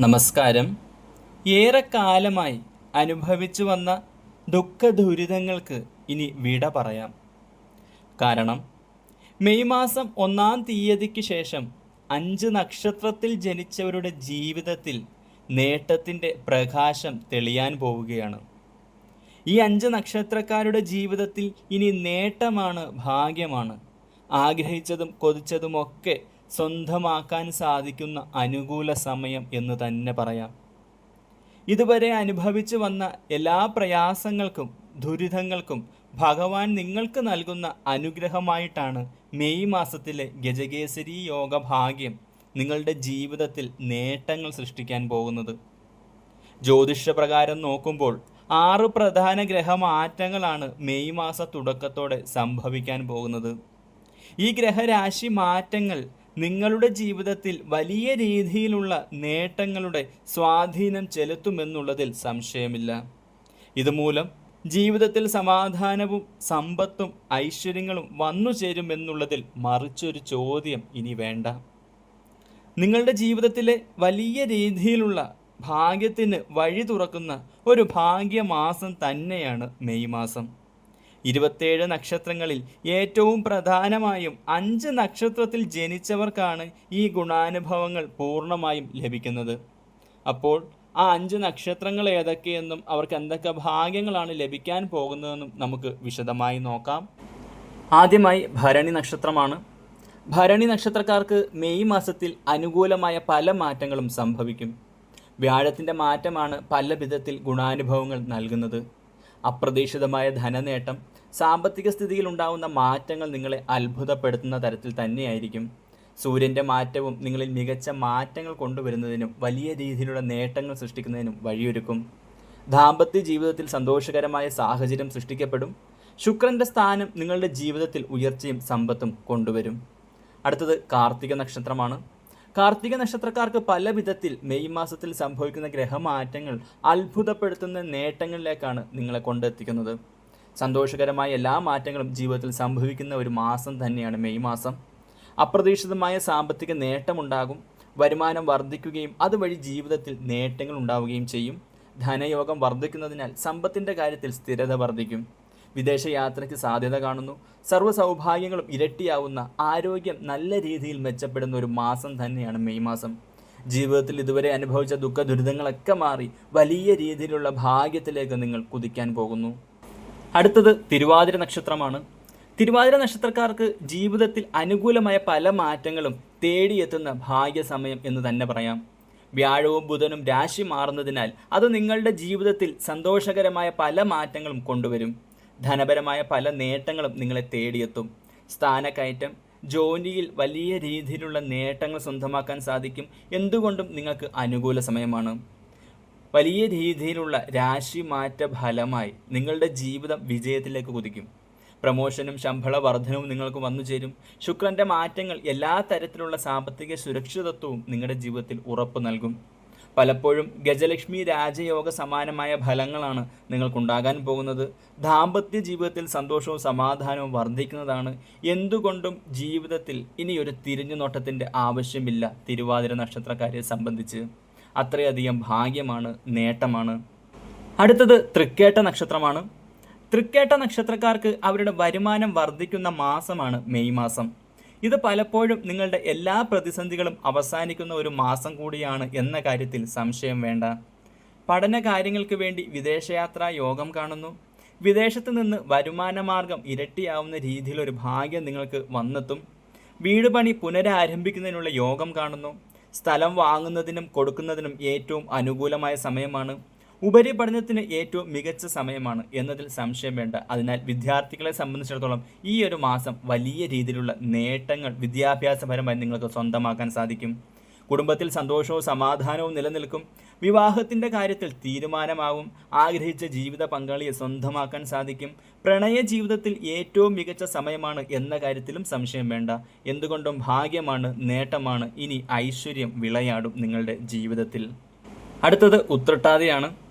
നമസ്കാരം. ഏറെക്കാലമായി അനുഭവിച്ചു വന്ന ദുഃഖ ദുരിതങ്ങൾക്ക് ഇനി വിട പറയാം. കാരണം മെയ് മാസം ഒന്നാം തീയതിക്ക് ശേഷം അഞ്ച് നക്ഷത്രത്തിൽ ജനിച്ചവരുടെ ജീവിതത്തിൽ നേട്ടത്തിന്റെ പ്രകാശം തെളിയാൻ പോവുകയാണ്. ഈ അഞ്ച് നക്ഷത്രക്കാരുടെ ജീവിതത്തിൽ ഇനി നേട്ടമാണ് ഭാഗ്യമാണ്. ആഗ്രഹിച്ചതും കൊതിച്ചതുമൊക്കെ സ്വന്തമാക്കാൻ സാധിക്കുന്ന അനുകൂല സമയം എന്ന് തന്നെ പറയാം. ഇതുവരെ അനുഭവിച്ചു വന്ന എല്ലാ പ്രയാസങ്ങൾക്കും ദുരിതങ്ങൾക്കും ഭഗവാൻ നിങ്ങൾക്ക് നൽകുന്ന അനുഗ്രഹമായിട്ടാണ് മെയ് മാസത്തിലെ ഗജകേസരി യോഗ ഭാഗ്യം നിങ്ങളുടെ ജീവിതത്തിൽ നേട്ടങ്ങൾ സൃഷ്ടിക്കാൻ പോകുന്നത്. ജ്യോതിഷപ്രകാരം നോക്കുമ്പോൾ ആറ് പ്രധാന ഗ്രഹമാറ്റങ്ങളാണ് മെയ് മാസ തുടക്കത്തോടെ സംഭവിക്കാൻ പോകുന്നത്. ഈ ഗ്രഹരാശി മാറ്റങ്ങൾ നിങ്ങളുടെ ജീവിതത്തിൽ വലിയ രീതിയിലുള്ള നേട്ടങ്ങളുടെ സ്വാധീനം ചെലുത്തുമെന്നുള്ളതിൽ സംശയമില്ല. ഇതുമൂലം ജീവിതത്തിൽ സമാധാനവും സമ്പത്തും ഐശ്വര്യങ്ങളും വന്നു ചേരുമെന്നുള്ളതിൽ മറിച്ചൊരു ചോദ്യം ഇനി വേണ്ട. നിങ്ങളുടെ ജീവിതത്തിലെ വലിയ രീതിയിലുള്ള ഭാഗ്യത്തിന് വഴി തുറക്കുന്ന ഒരു ഭാഗ്യമാസം തന്നെയാണ് മെയ് മാസം. ഇരുപത്തേഴ് നക്ഷത്രങ്ങളിൽ ഏറ്റവും പ്രധാനമായും അഞ്ച് നക്ഷത്രത്തിൽ ജനിച്ചവർക്കാണ് ഈ ഗുണാനുഭവങ്ങൾ പൂർണമായും ലഭിക്കുന്നത്. അപ്പോൾ ആ അഞ്ച് നക്ഷത്രങ്ങൾ ഏതൊക്കെയെന്നും അവർക്ക് എന്തൊക്കെ ഭാഗ്യങ്ങളാണ് ലഭിക്കാൻ പോകുന്നതെന്നും നമുക്ക് വിശദമായി നോക്കാം. ആദ്യമായി ഭരണി നക്ഷത്രമാണ്. ഭരണി നക്ഷത്രക്കാർക്ക് മെയ് മാസത്തിൽ അനുകൂലമായ പല മാറ്റങ്ങളും സംഭവിക്കും. വ്യാഴത്തിന്റെ മാറ്റമാണ് പല വിധത്തിൽ ഗുണാനുഭവങ്ങൾ നൽകുന്നത്. അപ്രതീക്ഷിതമായ ധനനേട്ടം സാമ്പത്തിക സ്ഥിതിയിൽ ഉണ്ടാകുന്ന മാറ്റങ്ങൾ നിങ്ങളെ അത്ഭുതപ്പെടുത്തുന്ന തരത്തിൽ തന്നെയായിരിക്കും. സൂര്യന്റെ മാറ്റവും നിങ്ങളിൽ മികച്ച മാറ്റങ്ങൾ കൊണ്ടുവരുന്നതിനും വലിയ രീതിയിലുള്ള നേട്ടങ്ങൾ സൃഷ്ടിക്കുന്നതിനും വഴിയൊരുക്കും. ദാമ്പത്യ ജീവിതത്തിൽ സന്തോഷകരമായ സാഹചര്യം സൃഷ്ടിക്കപ്പെടും. ശുക്രന്റെ സ്ഥാനം നിങ്ങളുടെ ജീവിതത്തിൽ ഉയർച്ചയും സമ്പത്തും കൊണ്ടുവരും. അടുത്തത് കാർത്തിക നക്ഷത്രമാണ്. കാർത്തിക നക്ഷത്രക്കാർക്ക് പല വിധത്തിൽ മെയ് മാസത്തിൽ സംഭവിക്കുന്ന ഗ്രഹമാറ്റങ്ങൾ അത്ഭുതപ്പെടുത്തുന്ന നേട്ടങ്ങളിലേക്കാണ് നിങ്ങളെ കൊണ്ടെത്തിക്കുന്നത്. സന്തോഷകരമായ എല്ലാ മാറ്റങ്ങളും ജീവിതത്തിൽ സംഭവിക്കുന്ന ഒരു മാസം തന്നെയാണ് മെയ് മാസം. അപ്രതീക്ഷിതമായ സാമ്പത്തിക നേട്ടമുണ്ടാകും. വരുമാനം വർദ്ധിക്കുകയും അതുവഴി ജീവിതത്തിൽ നേട്ടങ്ങൾ ഉണ്ടാവുകയും ചെയ്യും. ധനയോഗം വർദ്ധിക്കുന്നതിനാൽ സമ്പത്തിന്റെ കാര്യത്തിൽ സ്ഥിരത വർദ്ധിക്കും. വിദേശ യാത്രയ്ക്ക് സാധ്യത കാണുന്നു. സർവ സൗഭാഗ്യങ്ങളും ഇരട്ടിയാവുന്ന ആരോഗ്യം നല്ല രീതിയിൽ മെച്ചപ്പെടുന്ന ഒരു മാസം തന്നെയാണ് മെയ് മാസം. ജീവിതത്തിൽ ഇതുവരെ അനുഭവിച്ച ദുഃഖ ദുരിതങ്ങളൊക്കെ മാറി വലിയ രീതിയിലുള്ള ഭാഗ്യത്തിലേക്ക് നിങ്ങൾ കുതിക്കാൻ പോകുന്നു. അടുത്തത് തിരുവാതിര നക്ഷത്രമാണ്. തിരുവാതിര നക്ഷത്രക്കാർക്ക് ജീവിതത്തിൽ അനുകൂലമായ പല മാറ്റങ്ങളും തേടിയെത്തുന്ന ഭാഗ്യസമയം എന്ന് തന്നെ പറയാം. വ്യാഴവും ബുധനും രാശി മാറുന്നതിനാൽ അത് നിങ്ങളുടെ ജീവിതത്തിൽ സന്തോഷകരമായ പല മാറ്റങ്ങളും കൊണ്ടുവരും. ധനപരമായ പല നേട്ടങ്ങളും നിങ്ങളെ തേടിയെത്തും. സ്ഥാനക്കയറ്റം ജോലിയിൽ വലിയ രീതിയിലുള്ള നേട്ടങ്ങൾ സ്വന്തമാക്കാൻ സാധിക്കും എന്തുകൊണ്ടും നിങ്ങൾക്ക് അനുകൂല സമയമാണ്. വലിയ രീതിയിലുള്ള രാശി മാറ്റ ഫലമായി നിങ്ങളുടെ ജീവിതം വിജയത്തിലേക്ക് കുതിക്കും. പ്രമോഷനും ശമ്പള വർധനവും നിങ്ങൾക്ക് വന്നു ചേരും. ശുക്രന്റെ മാറ്റങ്ങൾ എല്ലാ തരത്തിലുള്ള സാമ്പത്തിക സുരക്ഷിതത്വവും നിങ്ങളുടെ ജീവിതത്തിൽ ഉറപ്പ് നൽകും. പലപ്പോഴും ഗജലക്ഷ്മി രാജയോഗ സമാനമായ ഫലങ്ങളാണ് നിങ്ങൾക്കുണ്ടാകാൻ പോകുന്നത്. ദാമ്പത്യ ജീവിതത്തിൽ സന്തോഷവും സമാധാനവും വർദ്ധിക്കുന്നതാണ്. എന്തുകൊണ്ടും ജീവിതത്തിൽ ഇനിയൊരു തിരിഞ്ഞുനോട്ടത്തിന്റെ ആവശ്യമില്ല തിരുവാതിര നക്ഷത്രക്കാരെ സംബന്ധിച്ച്. അത്രയധികം ഭാഗ്യമാണ് നേട്ടമാണ്. അടുത്തത് തൃക്കേട്ട നക്ഷത്രമാണ്. തൃക്കേട്ട നക്ഷത്രക്കാർക്ക് അവരുടെ വരുമാനം വർദ്ധിക്കുന്ന മാസമാണ് മെയ് മാസം. ഇത് പലപ്പോഴും നിങ്ങളുടെ എല്ലാ പ്രതിസന്ധികളും അവസാനിക്കുന്ന ഒരു മാസം കൂടിയാണ് എന്ന കാര്യത്തിൽ സംശയം വേണ്ട. പഠന കാര്യങ്ങൾക്ക് വേണ്ടി വിദേശയാത്ര യോഗം കാണുന്നു. വിദേശത്ത് നിന്ന് വരുമാനമാർഗം ഇരട്ടിയാവുന്ന രീതിയിലൊരു ഭാഗ്യം നിങ്ങൾക്ക് വന്നെത്തും. വീട് പണി പുനരാരംഭിക്കുന്നതിനുള്ള യോഗം കാണുന്നു. സ്ഥലം വാങ്ങുന്നതിനും കൊടുക്കുന്നതിനും ഏറ്റവും അനുകൂലമായ സമയമാണ്. ഉപരിപഠനത്തിന് ഏറ്റവും മികച്ച സമയമാണ് എന്നതിൽ സംശയം വേണ്ട. അതിനാൽ വിദ്യാർത്ഥികളെ സംബന്ധിച്ചിടത്തോളം ഈ ഒരു മാസം വലിയ രീതിയിലുള്ള നേട്ടങ്ങൾ വിദ്യാഭ്യാസപരമായി നിങ്ങൾക്ക് സ്വന്തമാക്കാൻ സാധിക്കും. കുടുംബത്തിൽ സന്തോഷവും സമാധാനവും നിലനിൽക്കും. വിവാഹത്തിന്റെ കാര്യത്തിൽ തീരുമാനമാവും. ആഗ്രഹിച്ച ജീവിത പങ്കാളിയെ സ്വന്തമാക്കാൻ സാധിക്കും. പ്രണയ ജീവിതത്തിൽ ഏറ്റവും മികച്ച സമയമാണ് എന്ന കാര്യത്തിലും സംശയം വേണ്ട. എന്തുകൊണ്ടും ഭാഗ്യമാണ് നേട്ടമാണ്. ഇനി ഐശ്വര്യം വിളയാടും നിങ്ങളുടെ ജീവിതത്തിൽ. അടുത്തത് ഉത്രട്ടാതിയാണ്.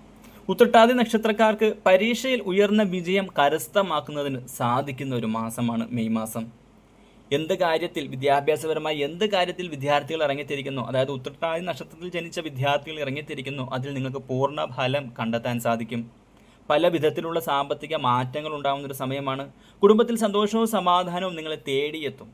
ഉത്രട്ടാതി നക്ഷത്രക്കാർക്ക് പരീക്ഷയിൽ ഉയർന്ന വിജയം കരസ്ഥമാക്കുന്നതിന് സാധിക്കുന്ന ഒരു മാസമാണ് മെയ് മാസം. എന്ത് കാര്യത്തിൽ വിദ്യാഭ്യാസപരമായി എന്ത് കാര്യത്തിൽ വിദ്യാർത്ഥികൾ ഇറങ്ങിത്തിരിക്കുന്നു? അതായത് ഉത്രട്ടാതി നക്ഷത്രത്തിൽ ജനിച്ച വിദ്യാർത്ഥികൾ ഇറങ്ങിത്തിരിക്കുന്നു. അതിൽ നിങ്ങൾക്ക് പൂർണ ഫലം കണ്ടെത്താൻ സാധിക്കും. പല വിധത്തിലുള്ള സാമ്പത്തിക മാറ്റങ്ങൾ ഉണ്ടാകുന്ന ഒരു സമയമാണ്. കുടുംബത്തിൽ സന്തോഷവും സമാധാനവും നിങ്ങളെ തേടിയെത്തും.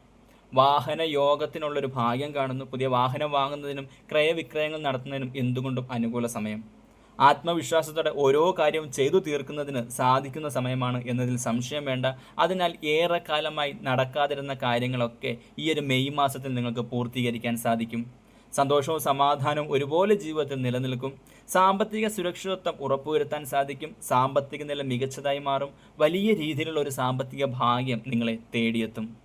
വാഹന യോഗത്തിനുള്ളൊരു ഭാഗ്യം കാണുന്നു. പുതിയ വാഹനം വാങ്ങുന്നതിനും ക്രയവിക്രയങ്ങൾ നടത്തുന്നതിനും എന്തുകൊണ്ടും അനുകൂല സമയം. ആത്മവിശ്വാസത്തോടെ ഓരോ കാര്യവും ചെയ്തു തീർക്കുന്നതിന് സാധിക്കുന്ന സമയമാണ് എന്നതിൽ സംശയം വേണ്ട. അതിനാൽ ഏറെക്കാലമായി നടക്കാതിരുന്ന കാര്യങ്ങളൊക്കെ ഈ ഒരു മെയ് മാസത്തിൽ നിങ്ങൾക്ക് പൂർത്തീകരിക്കാൻ സാധിക്കും. സന്തോഷവും സമാധാനവും ഒരുപോലെ ജീവിതത്തിൽ നിലനിൽക്കും. സാമ്പത്തിക സുരക്ഷിതത്വം ഉറപ്പുവരുത്താൻ സാധിക്കും. സാമ്പത്തിക നില മികച്ചതായി മാറും. വലിയ രീതിയിലുള്ള ഒരു സാമ്പത്തിക ഭാഗ്യം നിങ്ങളെ തേടിയെത്തും.